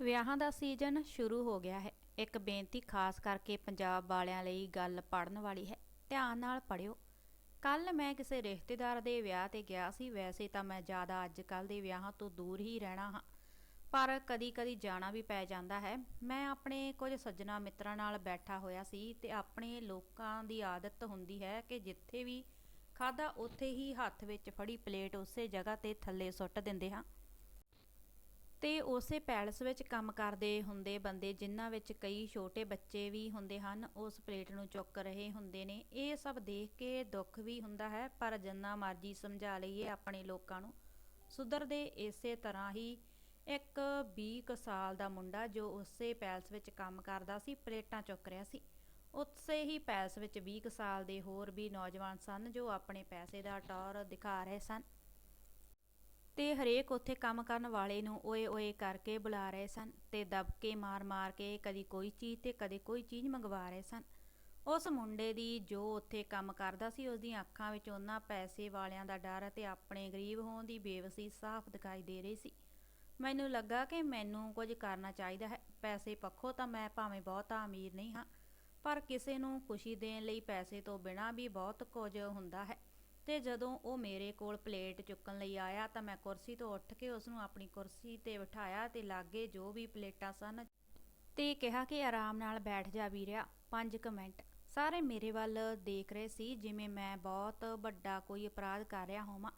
ਵਿਆਹਾਂ ਦਾ ਸੀਜ਼ਨ ਸ਼ੁਰੂ ਹੋ ਗਿਆ ਹੈ। ਇੱਕ ਬੇਨਤੀ ਖਾਸ ਕਰਕੇ ਪੰਜਾਬ ਵਾਲਿਆਂ ਲਈ ਗੱਲ ਪੜਨ ਵਾਲੀ ਹੈ। ਧਿਆਨ ਨਾਲ ਪੜਿਓ ਕੱਲ ਮੈਂ ਕਿਸੇ ਰਿਸ਼ਤੇਦਾਰ ਦੇ ਵਿਆਹ ਤੇ ਗਿਆ ਸੀ। ਵੈਸੇ ਤਾਂ ਮੈਂ ਜ਼ਿਆਦਾ ਅੱਜ ਕੱਲ ਦੇ ਵਿਆਹਾਂ ਤੋਂ ਦੂਰ ਹੀ ਰਹਿਣਾ ਹਾਂ। ਪਰ ਕਦੀ-ਕਦੀ ਜਾਣਾ ਵੀ ਪੈ ਜਾਂਦਾ ਹੈ। ਮੈਂ ਆਪਣੇ ਕੁਝ ਸੱਜਣਾ ਮਿੱਤਰਾਂ ਨਾਲ ਬੈਠਾ ਹੋਇਆ ਸੀ ਤੇ ਆਪਣੇ ਲੋਕਾਂ ਦੀ ਆਦਤ ਹੁੰਦੀ ਹੈ ਕਿ ਜਿੱਥੇ ਵੀ ਖਾਦਾ ਉੱਥੇ ਹੀ ਹੱਥ ਵਿੱਚ ਫੜੀ ਪਲੇਟ ਉਸੇ ਜਗ੍ਹਾ ਤੇ ਥੱਲੇ ਸੁੱਟ ਦਿੰਦੇ ਹਾਂ। ਤੇ ਉਸੇ ਪੈਲਸ ਵਿੱਚ ਕੰਮ ਕਰਦੇ ਹੁੰਦੇ ਬੰਦੇ ਜਿਨ੍ਹਾਂ ਵਿੱਚ ਕਈ ਛੋਟੇ ਬੱਚੇ ਵੀ ਹੁੰਦੇ ਹਨ, ਉਸ ਪਲੇਟ ਨੂੰ ਚੁੱਕ ਰਹੇ ਹੁੰਦੇ ਨੇ। ਇਹ ਸਭ ਦੇਖ ਕੇ ਦੁੱਖ ਵੀ ਹੁੰਦਾ ਹੈ, ਪਰ ਜਿੰਨਾ ਮਰਜ਼ੀ ਸਮਝਾ ਲਈਏ ਆਪਣੇ ਲੋਕਾਂ ਨੂੰ। ਸੁਧਰਦੇ ਇਸੇ ਤਰ੍ਹਾਂ ਹੀ ਇੱਕ 20 ਕੁ ਸਾਲ ਦਾ ਮੁੰਡਾ ਜੋ ਉਸੇ ਪੈਲਸ ਵਿੱਚ ਕੰਮ ਕਰਦਾ ਸੀ, ਪਲੇਟਾਂ ਚੁੱਕ ਰਿਹਾ ਸੀ। ਉਸੇ ਹੀ ਪੈਲਸ ਵਿੱਚ 20 ਕੁ ਸਾਲ ਦੇ ਹੋਰ ਵੀ ਨੌਜਵਾਨ ਸਨ ਜੋ ਆਪਣੇ ਪੈਸੇ ਦਾ ਟੌਰ ਦਿਖਾ ਰਹੇ ਸਨ। ਤੇ ਹਰੇਕ ਉੱਥੇ ਕੰਮ ਕਰਨ ਵਾਲੇ ਨੂੰ ਓਏ ਓਏ ਕਰਕੇ ਬੁਲਾ ਰਹੇ ਸਨ ਤੇ ਦਬਕੇ ਮਾਰ-ਮਾਰ ਕੇ ਕਦੀ ਕੋਈ ਚੀਜ਼ ਤੇ ਕਦੇ ਕੋਈ ਚੀਜ਼ ਮੰਗਵਾ ਰਹੇ ਸਨ। ਉਸ ਮੁੰਡੇ ਦੀ ਜੋ ਉੱਥੇ ਕੰਮ ਕਰਦਾ ਸੀ ਉਸ ਦੀਆਂ ਅੱਖਾਂ ਵਿੱਚ ਉਹਨਾਂ ਪੈਸੇ ਵਾਲਿਆਂ ਦਾ ਡਰ ਅਤੇ ਆਪਣੇ ਗਰੀਬ ਹੋਣ ਦੀ ਬੇਵਸੀ ਸਾਫ਼ ਦਿਖਾਈ ਦੇ ਰਹੀ ਸੀ। ਮੈਨੂੰ ਲੱਗਾ ਕਿ ਮੈਨੂੰ ਕੁਝ ਕਰਨਾ ਚਾਹੀਦਾ ਹੈ। ਪੈਸੇ ਪੱਖੋਂ ਤਾਂ ਮੈਂ ਭਾਵੇਂ ਬਹੁਤਾ ਅਮੀਰ ਨਹੀਂ ਹਾਂ, ਪਰ ਕਿਸੇ ਨੂੰ ਖੁਸ਼ੀ ਦੇਣ ਲਈ ਪੈਸੇ ਤੋਂ ਬਿਨਾਂ ਵੀ ਬਹੁਤ ਕੁਝ ਹੁੰਦਾ ਹੈ। ਤੇ ਜਦੋਂ ਉਹ ਮੇਰੇ ਕੋਲ ਪਲੇਟ ਚੁੱਕਣ ਲਈ ਆਇਆ ਤਾਂ ਮੈਂ ਕੁਰਸੀ ਤੋਂ ਉੱਠ ਕੇ ਉਸ ਨੂੰ ਆਪਣੀ ਕੁਰਸੀ ਤੇ ਬਿਠਾਇਆ ਤੇ ਲਾਗੇ ਜੋ ਵੀ ਪਲੇਟਾਂ ਸਨ ਤੇ ਕਿਹਾ ਕਿ ਆਰਾਮ ਨਾਲ ਬੈਠ ਜਾ ਵੀਰਿਆ 5 ਕੁ ਮਿੰਟ। ਸਾਰੇ ਮੇਰੇ ਵੱਲ ਦੇਖ ਰਹੇ ਸੀ ਜਿਵੇਂ ਮੈਂ ਬਹੁਤ ਵੱਡਾ ਕੋਈ ਅਪਰਾਧ ਕਰ ਰਿਹਾ ਹੋਵਾਂ,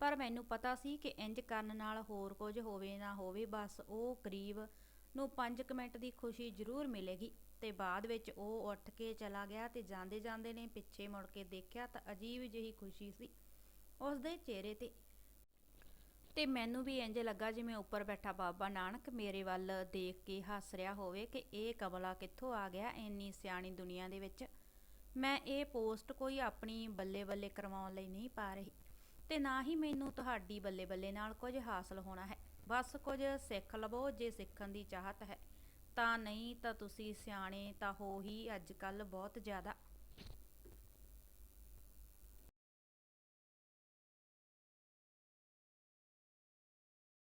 ਪਰ ਮੈਨੂੰ ਪਤਾ ਸੀ ਕਿ ਇੰਜ ਕਰਨ ਨਾਲ ਹੋਰ ਕੁਝ ਹੋਵੇ ਨਾ ਹੋਵੇ, ਬਸ ਉਹ ਕਰੀਬ ਨੂੰ 5 ਮਿੰਟ ਦੀ ਖੁਸ਼ੀ ਜ਼ਰੂਰ ਮਿਲੇਗੀ। ਤੇ ਬਾਅਦ ਵਿੱਚ ਉਹ ਉੱਠ ਕੇ ਚਲਾ ਗਿਆ ਤੇ ਜਾਂਦੇ ਜਾਂਦੇ ਨੇ ਪਿੱਛੇ ਮੁੜ ਕੇ ਦੇਖਿਆ ਤਾਂ ਅਜੀਬ ਜਿਹੀ ਖੁਸ਼ੀ ਸੀ ਉਸ ਦੇ ਚਿਹਰੇ ਤੇ। ਤੇ ਮੈਨੂੰ ਵੀ ਇੰਜ ਲੱਗਾ ਜਿਵੇਂ ਉੱਪਰ ਬੈਠਾ ਬਾਬਾ ਨਾਨਕ ਮੇਰੇ ਵੱਲ ਦੇਖ ਕੇ ਹੱਸ ਰਿਹਾ ਹੋਵੇ ਕਿ ਇਹ ਕਮਲਾ ਕਿੱਥੋਂ ਆ ਗਿਆ ਇੰਨੀ ਸਿਆਣੀ ਦੁਨੀਆ ਦੇ ਵਿੱਚ। ਮੈਂ ਇਹ ਪੋਸਟ ਕੋਈ ਆਪਣੀ ਬੱਲੇ-ਬੱਲੇ ਕਰਵਾਉਣ ਲਈ ਨਹੀਂ ਪਾ ਰਹੀ। ਤੇ ਨਾ ਹੀ ਮੈਨੂੰ ਤੁਹਾਡੀ ਬੱਲੇ-ਬੱਲੇ ਨਾਲ ਕੁਝ ਹਾਸਲ ਹੋਣਾ ਹੈ। ਬਸ ਕੁਝ ਸਿੱਖ ਲਵੋ ਜੇ ਸਿੱਖਣ ਦੀ ਚਾਹਤ ਹੈ। ਤਾਂ ਨਹੀਂ ਤਾਂ ਤੁਸੀਂ ਸਿਆਣੇ ਤਾਂ ਹੋ ਹੀ ਅੱਜ ਕੱਲ ਬਹੁਤ ਜ਼ਿਆਦਾ।